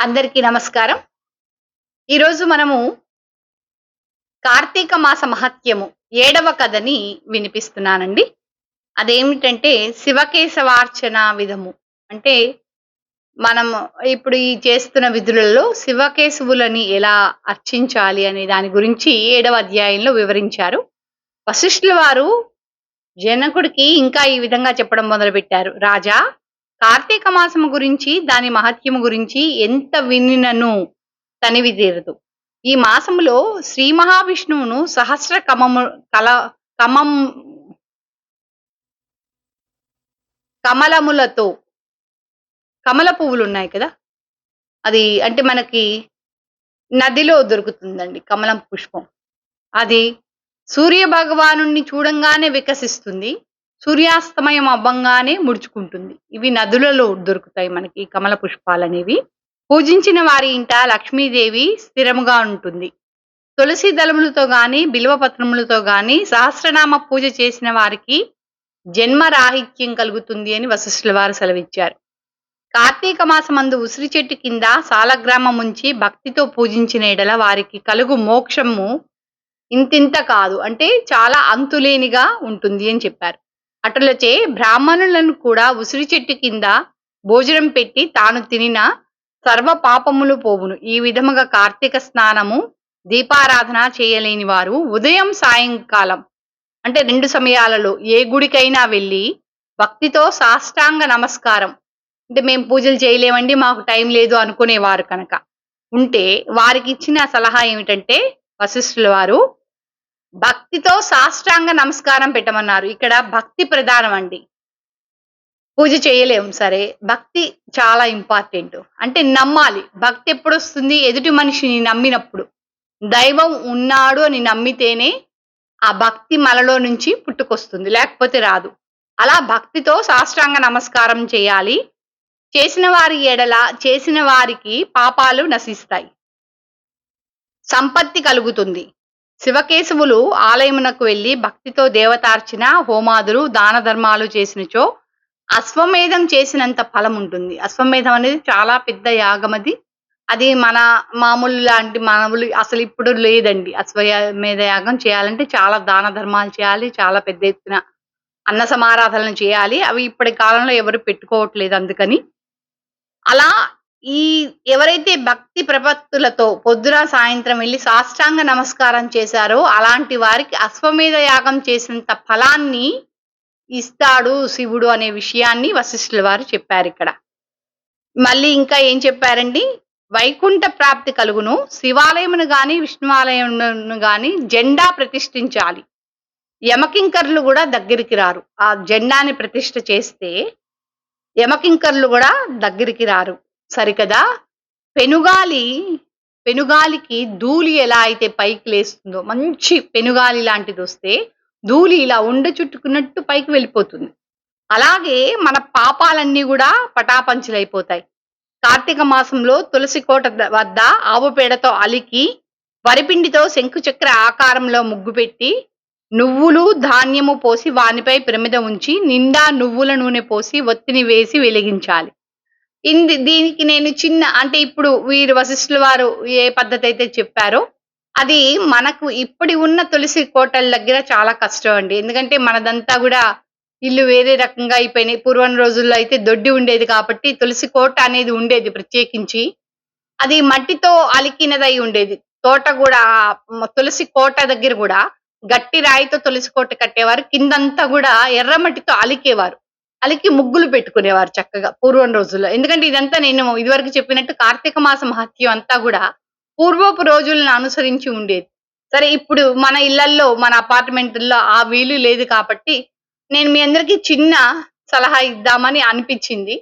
అందరికీ నమస్కారం. ఈరోజు మనము కార్తీక మాస మహత్యము ఏడవ కథని వినిపిస్తున్నానండి. అదేమిటంటే శివకేశవార్చన విధము. అంటే మనం ఇప్పుడు ఈ చేస్తున్న విధులలో శివకేశవులని ఎలా అర్చించాలి అనే దాని గురించి ఏడవ అధ్యాయంలో వివరించారు. వశిష్ఠుల వారు జనకుడికి ఇంకా ఈ విధంగా చెప్పడం మొదలుపెట్టారు. రాజా కార్తీక మాసము గురించి దాని మహత్యము గురించి ఎంత వినినను తనివి తీరదు. ఈ మాసములో శ్రీ మహావిష్ణువును సహస్ర కమము కల కమం కమలములతో కమల పువ్వులు ఉన్నాయి కదా? అది అంటే మనకి నదిలో దొరుకుతుందండి కమలం పుష్పం. అది సూర్య భగవాను చూడంగానే వికసిస్తుంది. సూర్యాస్తమయం అవ్వంగానే ముడుచుకుంటుంది. ఇవి నదులలో దొరుకుతాయి మనకి కమల పుష్పాలు అనేవి పూజించిన వారి ఇంట లక్ష్మీదేవి స్థిరముగా ఉంటుంది. తులసి దళములతో గాని బిల్వపత్రములతో గాని సహస్రనామ పూజ చేసిన వారికి జన్మ రాహిత్యం కలుగుతుంది అని వశిష్ఠుల వారు సెలవిచ్చారు. కార్తీక మాసమందు ఉసిరి చెట్టు కింద సాలగ్రామం ఉంచి భక్తితో పూజించిన ఎడల వారికి కలుగు మోక్షము ఇంతింత కాదు. అంటే చాలా అంతులేనిగా ఉంటుంది అని చెప్పారు. అటులచే బ్రాహ్మణులను కూడా ఉసిరి చెట్టు కింద భోజనం పెట్టి తాను తినిన సర్వ పాపములు పోవును. ఈ విధముగా కార్తీక స్నానము దీపారాధన చేయలేని వారు ఉదయం సాయంకాలం అంటే రెండు సమయాలలో ఏ గుడికైనా వెళ్ళి భక్తితో సాష్టాంగ నమస్కారం. అంటే మేము పూజలు చేయలేమండి మాకు టైం లేదు అనుకునేవారు కనుక. ఉంటే వారికి ఇచ్చిన సలహా ఏమిటంటే వశిష్ఠుల వారు భక్తితో సాష్టాంగ నమస్కారం పెట్టమన్నారు. ఇక్కడ భక్తి ప్రధానం అండి. పూజ చేయలేము సరే భక్తి చాలా ఇంపార్టెంట్. అంటే నమ్మాలి. భక్తి ఎప్పుడు వస్తుంది? ఎదుటి మనిషిని నమ్మినప్పుడు. దైవం ఉన్నాడు అని నమ్మితేనే ఆ భక్తి మనలో నుంచి పుట్టుకొస్తుంది. లేకపోతే రాదు. అలా భక్తితో సాష్టాంగ నమస్కారం చేయాలి. చేసిన వారి ఎడల చేసిన వారికి పాపాలు నశిస్తాయి. సంపత్తి కలుగుతుంది. శివకేశవులు ఆలయమునకు వెళ్ళి భక్తితో దేవతార్చన హోమాదులు దాన ధర్మాలు చేసినచో అశ్వమేధం చేసినంత ఫలం ఉంటుంది. అశ్వమేధం అనేది చాలా పెద్ద యాగం అది. అది మన మామూలు లాంటి మానవులు అసలు ఇప్పుడు లేదండి. అశ్వమేధ యాగం చేయాలంటే చాలా దాన ధర్మాలు చేయాలి చాలా పెద్ద ఎత్తున అన్న సమారాధనలు చేయాలి. అవి ఇప్పటి కాలంలో ఎవరు పెట్టుకోవట్లేదు అందుకని. అలా ఈ ఎవరైతే భక్తి ప్రపత్తులతో పొద్దున సాయంత్రం వెళ్ళి సాష్టాంగ నమస్కారం చేశారో అలాంటి వారికి అశ్వమేధ యాగం చేసినంత ఫలాన్ని ఇస్తాడు శివుడు అనే విషయాన్ని వశిష్ఠుల వారు చెప్పారు ఇక్కడ. మళ్ళీ ఇంకా ఏం చెప్పారండి? వైకుంఠ ప్రాప్తి కలుగును శివాలయమును గాని విష్ణువాలయమును గాని జెండా ప్రతిష్ఠించాలి. యమకింకర్లు కూడా దగ్గరికి రారు. ఆ జెండాని ప్రతిష్ఠ చేస్తే యమకింకర్లు కూడా దగ్గరికి రారు. సరికదా? పెనుగాలి పెనుగాలికి ధూళి ఎలా అయితే పైకి లేస్తుందో మంచి పెనుగాలి లాంటిది వస్తే ధూళి ఇలా ఉండ చుట్టుకున్నట్టు పైకి వెళ్ళిపోతుంది. అలాగే మన పాపాలన్నీ కూడా పటాపంచులైపోతాయి. కార్తీక మాసంలో తులసి కోట వద్ద ఆవు పేడతో అలికి వరిపిండితో శంకుచక్ర ఆకారంలో ముగ్గు పెట్టి నువ్వులు ధాన్యము పోసి వానిపై పిరమిద ఉంచి నిండా నువ్వుల నూనె పోసి ఒత్తిని వేసి వెలిగించాలి. ఇంది దీనికి నేను చిన్న అంటే ఇప్పుడు వీరు వశిష్ఠుల వారు ఏ పద్ధతి అయితే చెప్పారో అది మనకు ఇప్పటి ఉన్న తులసి కోటల దగ్గర చాలా కష్టం అండి. ఎందుకంటే మనదంతా కూడా ఇల్లు వేరే రకంగా అయిపోయినాయి. పూర్వం రోజుల్లో అయితే దొడ్డి ఉండేది కాబట్టి తులసి కోట అనేది ఉండేది ప్రత్యేకించి. అది మట్టితో అలికినదై ఉండేది. తోట కూడా తులసి కోట దగ్గర కూడా గట్టి రాయితో తులసి కోట కట్టేవారు. కిందంతా కూడా ఎర్రమట్టితో అలికేవారు. అలికి ముగ్గులు పెట్టుకునేవారు చక్కగా పూర్వం రోజుల్లో. ఎందుకంటే ఇదంతా నేను ఇదివరకు చెప్పినట్టు కార్తీక మాస మహత్యం అంతా కూడా పూర్వపు రోజులను అనుసరించి ఉండేది. సరే ఇప్పుడు మన ఇళ్ళల్లో మన అపార్ట్మెంట్లో ఆ వీలు లేదు కాబట్టి నేను మీ అందరికి చిన్న సలహా ఇద్దామని అనిపించింది.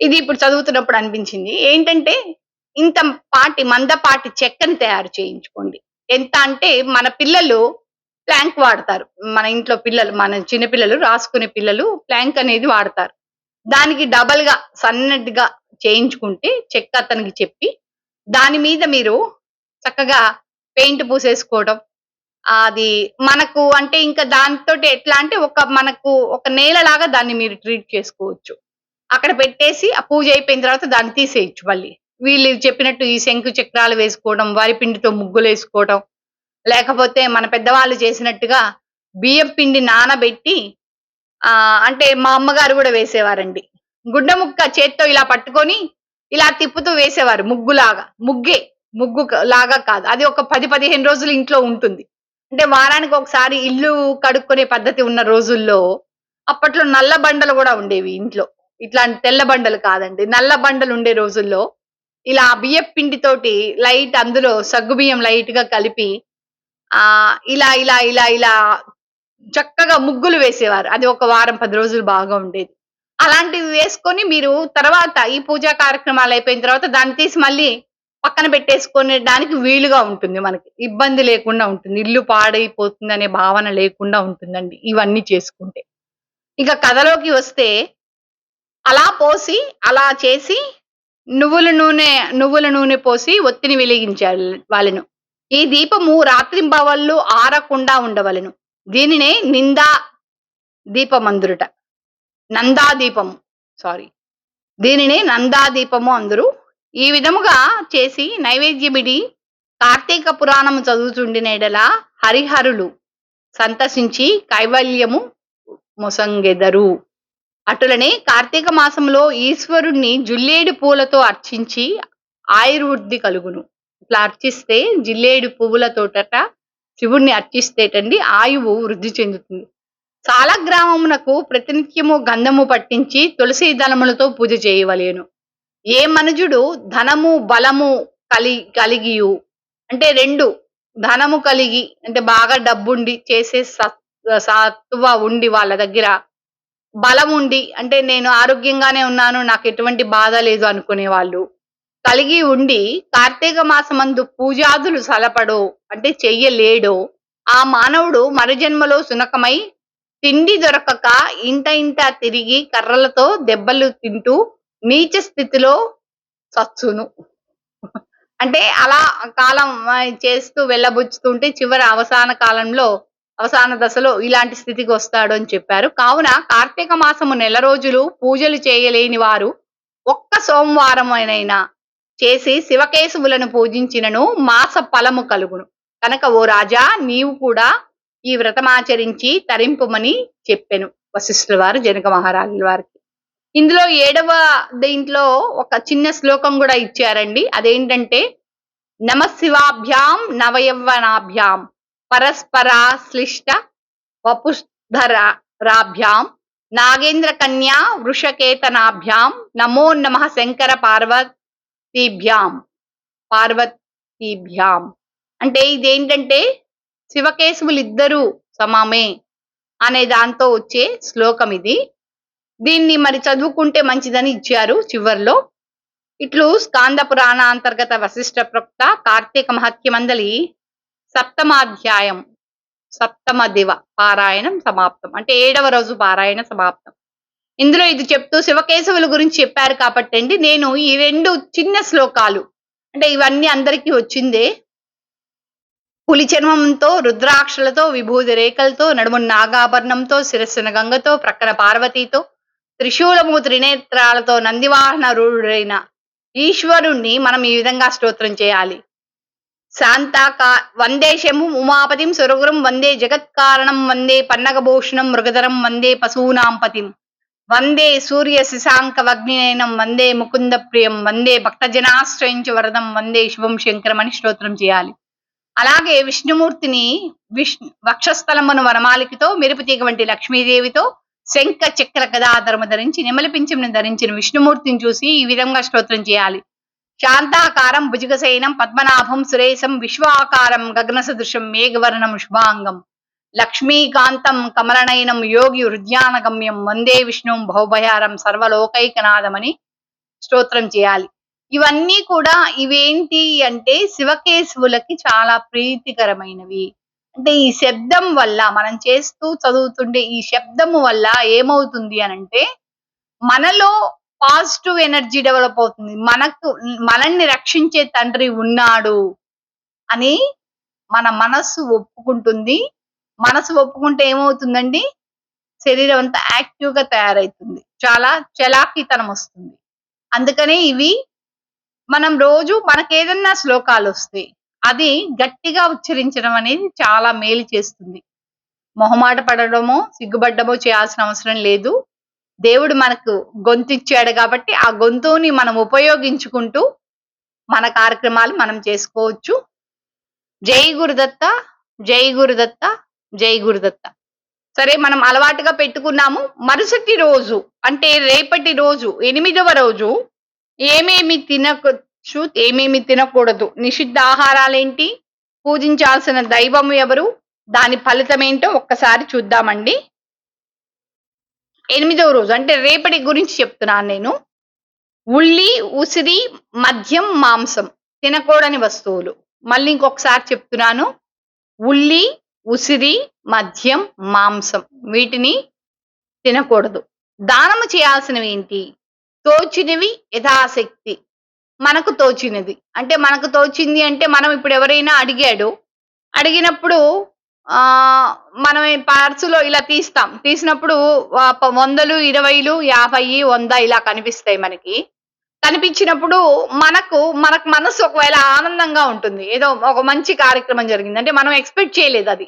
ఇది ఇప్పుడు చదువుతున్నప్పుడు అనిపించింది. ఏంటంటే ఇంత పాటి మందపాటి చెక్కని తయారు చేయించుకోండి. ఎంత అంటే మన పిల్లలు ప్లాంక్ వాడతారు. మన ఇంట్లో పిల్లలు మన చిన్న పిల్లలు రాసుకునే పిల్లలు ప్లాంక్ అనేది వాడతారు. దానికి డబల్గా సన్నటిగా చేయించుకుంటే చెక్క అతనికి చెప్పి దాని మీద మీరు చక్కగా పెయింట్ పూసేసుకోవడం అది మనకు అంటే ఇంకా దాంతో ఎట్లా అంటే ఒక మనకు ఒక నేలలాగా దాన్ని మీరు ట్రీట్ చేసుకోవచ్చు. అక్కడ పెట్టేసి ఆ పూజ అయిపోయిన తర్వాత దాన్ని తీసేయచ్చు మళ్ళీ. వీళ్ళు చెప్పినట్టు ఈ శంకు చక్రాలు వేసుకోవడం వరి పిండితో ముగ్గులు వేసుకోవడం లేకపోతే మన పెద్దవాళ్ళు చేసినట్టుగా బియ్యం పిండి నానబెట్టి ఆ అంటే మా అమ్మగారు కూడా వేసేవారండి. గుడ్డ ముక్క చేత్తో ఇలా పట్టుకొని ఇలా తిప్పుతూ వేసేవారు ముగ్గులాగా. ముగ్గే ముగ్గు లాగా కాదు. అది ఒక పది పదిహేను రోజులు ఇంట్లో ఉంటుంది. అంటే వారానికి ఒకసారి ఇల్లు కడుక్కునే పద్ధతి ఉన్న రోజుల్లో అప్పట్లో నల్ల బండలు కూడా ఉండేవి ఇంట్లో. ఇట్లాంటి తెల్ల బండలు కాదండి. నల్ల బండలు ఉండే రోజుల్లో ఇలా బియ్యం పిండితోటి లైట్ అందులో సగ్గు బియ్యం లైట్గా కలిపి ఆ ఇలా ఇలా ఇలా ఇలా చక్కగా ముగ్గులు వేసేవారు. అది ఒక వారం పది రోజులు బాగా ఉండేది. అలాంటివి వేసుకొని మీరు తర్వాత ఈ పూజా కార్యక్రమాలు అయిపోయిన తర్వాత దాన్ని తీసి మళ్ళీ పక్కన పెట్టేసుకునే దానికి వీలుగా ఉంటుంది మనకి. ఇబ్బంది లేకుండా ఉంటుంది. ఇల్లు పాడైపోతుంది అనే భావన లేకుండా ఉంటుందండి ఇవన్నీ చేసుకుంటే. ఇక కథలోకి వస్తే అలా పోసి అలా చేసి నువ్వుల నూనె నువ్వుల నూనె పోసి ఒత్తిని వెలిగించాలి వాళ్ళను. ఈ దీపము రాత్రింబవళ్ళు ఆరకుండా ఉండవలెను. దీనినే నిందా దీపమందురుట. నందా దీపము. సారీ దీనినే నందా దీపము అందరు. ఈ విధముగా చేసి నైవేద్యమిడి కార్తీక పురాణము చదువుతుండినేడల హరిహరులు సంతసించి కైవల్యము మొసంగెదరు. అటులనే కార్తీక మాసంలో ఈశ్వరుణ్ణి జుల్లేడు పూలతో అర్చించి ఆయుర్వృద్ధి కలుగును. ఇట్లా అర్చిస్తే జిల్లేడు పువ్వులతోటట శివుణ్ణి అర్చిస్తేటండి ఆయువు వృద్ధి చెందుతుంది. చాలా గ్రామమునకు ప్రతినిత్యము గంధము పట్టించి తులసి దళములతో పూజ చేయవలేను. ఏ మనుజుడు ధనము బలము కలి కలిగియు అంటే రెండు ధనము కలిగి అంటే బాగా డబ్బుండి చేసే సత్- సత్తువ ఉండి వాళ్ళ దగ్గర బలం ఉండి అంటే నేను ఆరోగ్యంగానే ఉన్నాను నాకు ఎటువంటి బాధ లేదు అనుకునే వాళ్ళు కలిగి ఉండి కార్తీక మాసమందు పూజాదులు సలపడో అంటే చెయ్యలేడో ఆ మానవుడు మరుజన్మలో సునకమై తిండి దొరకక ఇంట ఇంట తిరిగి కర్రలతో దెబ్బలు తింటూ నీచ స్థితిలో సచ్చును. అంటే అలా కాలం చేస్తూ వెళ్ళబుచ్చుతుంటే చివరి అవసాన కాలంలో అవసాన దశలో ఇలాంటి స్థితికి వస్తాడు అని చెప్పారు. కావున కార్తీక మాసము నెల రోజులు పూజలు చేయలేని వారు ఒక్క సోమవారమైనైనా చేసి శివకేశవులను పూజించినను మాస ఫలము కలుగును. కనుక ఓ రాజా నీవు కూడా ఈ వ్రతమాచరించి తరింపుమని చెప్పెను వశిష్ఠుల వారు జనక మహారాజుల వారికి. ఇందులో ఏడవ దీంట్లో ఒక చిన్న శ్లోకం కూడా ఇచ్చారండి. అదేంటంటే నమ శివాభ్యాం నవయవ్వనాభ్యాం పరస్పరాశ్లిష్ట వపుధరాభ్యాం నాగేంద్ర కన్యా వృషకేతనాభ్యాం నమో నమ శంకర తీభ్యాం పార్వతీభ్యాం. అంటే ఇదేంటంటే శివకేశవులు ఇద్దరు సమామే అనే దాంతో వచ్చే శ్లోకం ఇది. దీన్ని మరి చదువుకుంటే మంచిదని ఇచ్చారు చివర్లో. ఇట్లు స్కాంద పురాణ అంతర్గత వశిష్ట ప్రొక్త కార్తీక మహత్యమందలి సప్తమాధ్యాయం సప్తమ దివ పారాయణం సమాప్తం. అంటే ఏడవ రోజు పారాయణ సమాప్తం. ఇందులో ఇది చెప్తూ శివకేశవుల గురించి చెప్పారు కాబట్టి అండి నేను ఈ రెండు చిన్న శ్లోకాలు అంటే ఇవన్నీ అందరికీ వచ్చిందే. పులి చర్మంతో రుద్రాక్షలతో విభూది రేఖలతో నడుము నాగాభరణంతో శిరస్సున గంగతో ప్రక్కన పార్వతీతో త్రిశూలము త్రినేత్రాలతో నందివాహన రూఢుడైన ఈశ్వరుణ్ణి మనం ఈ విధంగా స్తోత్రం చేయాలి. శాంతాకా వందేశము ఉమాపతిం సురగురం వందే జగత్కారణం వందే పన్నగభూషణం మృగధరం వందే పశువునాంపతిం వందే సూర్య శశాంక వగ్నినయనం వందే ముకుంద ప్రియం వందే భక్తజనాశ్రయించు వరదం వందే శివం శంకరం అని స్తోత్రం చేయాలి. అలాగే విష్ణుమూర్తిని విష్ణు వక్షస్థలమును వనమాలికతో మెరుపుతీగ వంటి లక్ష్మీదేవితో శంఖ చక్ర గదాధరము ధరించి నెమలి ధరించిన విష్ణుమూర్తిని చూసి ఈ విధంగా స్తోత్రం చేయాలి. శాంతాకారం భుజగశయనం పద్మనాభం సురేశం విశ్వాకారం గగన సదృశం మేఘవర్ణం శుభాంగం. లక్ష్మీకాంతం కమలనయనం యోగి హృద్యానగమ్యం వందే విష్ణుం భౌభయారం సర్వలోకైకనాథమని స్తోత్రం చేయాలి. ఇవన్నీ కూడా ఇవేంటి అంటే శివకేశవులకి చాలా ప్రీతికరమైనవి. అంటే ఈ శబ్దం వల్ల మనం చేస్తూ చదువుతుండే ఈ శబ్దము వల్ల ఏమవుతుంది అని అంటే మనలో పాజిటివ్ ఎనర్జీ డెవలప్ అవుతుంది. మనకు మనల్ని రక్షించే తండ్రి ఉన్నాడు అని మన మనస్సు ఒప్పుకుంటుంది. మనసు ఒప్పుకుంటే ఏమవుతుందండి శరీరం అంతా యాక్టివ్గా తయారవుతుంది చాలా చలాకీతనం వస్తుంది అందుకనే ఇవి మనం రోజు మనకేదన్నా శ్లోకాలొస్తాయి. అది గట్టిగా ఉచ్చరించడం అనేది చాలా మేలు చేస్తుంది. మొహమాట పడడమో, సిగ్గుపడ్డమో చేయాల్సిన అవసరం లేదు. దేవుడు మనకు గొంతిచ్చాడు కాబట్టి ఆ గొంతుని మనం ఉపయోగించుకుంటూ, మన కార్యక్రమాలు మనం చేసుకోవచ్చు. జై గురుదత్త, జై గురుదత్త, జై గురుదత్త. సరే మనం అలవాటుగా పెట్టుకున్నాము. మరుసటి రోజు అంటే రేపటి రోజు, ఎనిమిదవ రోజు ఏమేమి తినచ్చు ఏమేమి తినకూడదు, నిషిద్ధ ఆహారాలేంటి, పూజించాల్సిన దైవం ఎవరు, దాని ఫలితం ఏంటో ఒక్కసారి చూద్దామండి. ఎనిమిదవ రోజు అంటే రేపటి గురించి చెప్తున్నాను నేను. ఉల్లి, ఉసిరి, మద్యం, మాంసం తినకూడని వస్తువులు. మళ్ళీ ఇంకొకసారి చెప్తున్నాను. ఉల్లి, ఉసిరి, మద్యం, మాంసం వీటిని తినకూడదు. దానము చేయాల్సినవి ఏంటి తోచినవి యథాశక్తి. మనకు తోచినది. అంటే మనకు తోచింది అంటే మనం ఇప్పుడు ఎవరైనా అడిగాడు. అడిగినప్పుడు ఆ మనం పార్సులో పర్సులో ఇలా తీస్తాం. తీసినప్పుడు వందలు, ఇరవైలు, యాభై, వంద ఇలా కనిపిస్తాయి మనకి. కనిపించినప్పుడు మనకు, మనకు మనసు ఒకవేళ ఆనందంగా ఉంటుంది. ఏదో ఒక మంచి కార్యక్రమం జరిగింది. అంటే మనం ఎక్స్‌పెక్ట్ చేయలేదు అది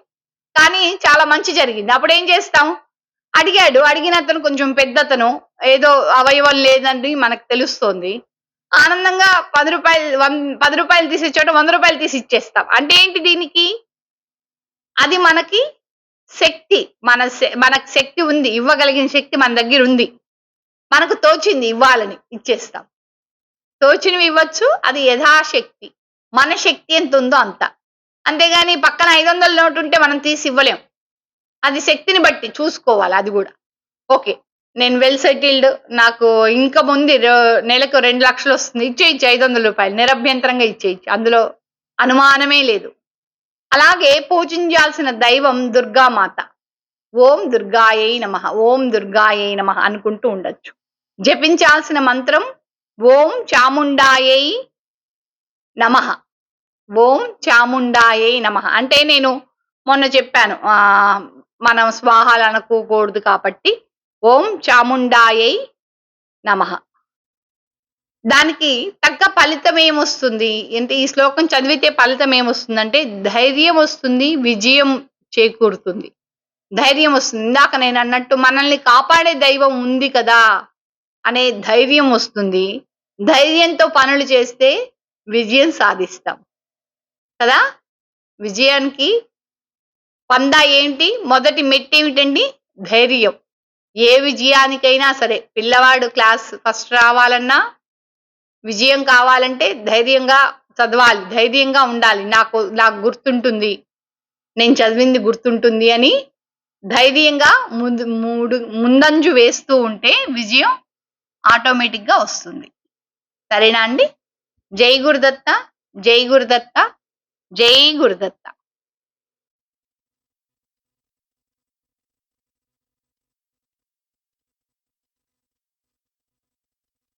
కానీ చాలా మంచి జరిగింది. అప్పుడు ఏం చేస్తాం? అడిగాడు. అడిగిన అతను కొంచెం పెద్దతను. ఏదో అవయవం లేదని మనకు తెలుస్తోంది. ఆనందంగా పది రూపాయలు వన్ రూ. 10 తీసే చోట రూ. 100 తీసి ఇచ్చేస్తాం. అంటే ఏంటి దీనికి? అది మనకి శక్తి. మన శ మనకు శక్తి ఉంది. ఇవ్వగలిగిన శక్తి మన దగ్గర ఉంది మనకు తోచింది ఇవ్వాలని ఇచ్చేస్తాం. తోచినవి ఇవ్వచ్చు. అది యథాశక్తి. మన శక్తి ఎంత ఉందో అంత. అంతేగాని పక్కన ఐదు వందల నోటు ఉంటే మనం తీసి ఇవ్వలేం. అది శక్తిని బట్టి చూసుకోవాలి అది కూడా ఓకే. నేను వెల్ సెటిల్డ్. నాకు ఇన్‌కమ్ ఉంది. నెలకు రెండు లక్షలు వస్తుంది. ఇచ్చేయి ఐదు వందల రూపాయలు నిరభ్యంతరంగా ఇచ్చేయచ్చు అందులో అనుమానమే లేదు. అలాగే పూజించాల్సిన దైవం దుర్గామాత. ఓం దుర్గాయై నమ ఓం దుర్గాయై నమ అనుకుంటూ ఉండొచ్చు. జపించాల్సిన మంత్రం ఓం చాముండాయై నమః. ఓం చాముండాయై నమః. అంటే నేను మొన్న చెప్పాను. మనం స్వాహాలు అనుకోకూడదు కాబట్టి ఓం చాముండాయై నమః. దానికి తగ్గ ఫలితం ఏమొస్తుంది? అంటే ఈ శ్లోకం చదివితే ఫలితం ఏమొస్తుందంటే ధైర్యం వస్తుంది. విజయం చేకూరుతుంది. ధైర్యం వస్తుంది. ఇందాక నేనన్నట్టు మనల్ని కాపాడే దైవం ఉంది కదా! అనే ధైర్యం వస్తుంది. ధైర్యంతో పనులు చేస్తే విజయం సాధిస్తాం. కదా! విజయానికి పందా ఏంటి? మొదటి మెట్టేమిటండి? ధైర్యం. ఏ విజయానికైనా సరే పిల్లవాడు క్లాస్ ఫస్ట్ రావాలన్నా, విజయం కావాలంటే ధైర్యంగా చదవాలి. ధైర్యంగా ఉండాలి. నాకు నాకు గుర్తుంటుంది. నేను చదివింది గుర్తుంటుంది అని ధైర్యంగా ముందు మూడు ముందంజు వేస్తూ ఉంటే విజయం ఆటోమేటిక్‌గా వస్తుంది. సరేనా అండి? జై గురుదత్త, జై గురుదత్త, జై గురుదత్త.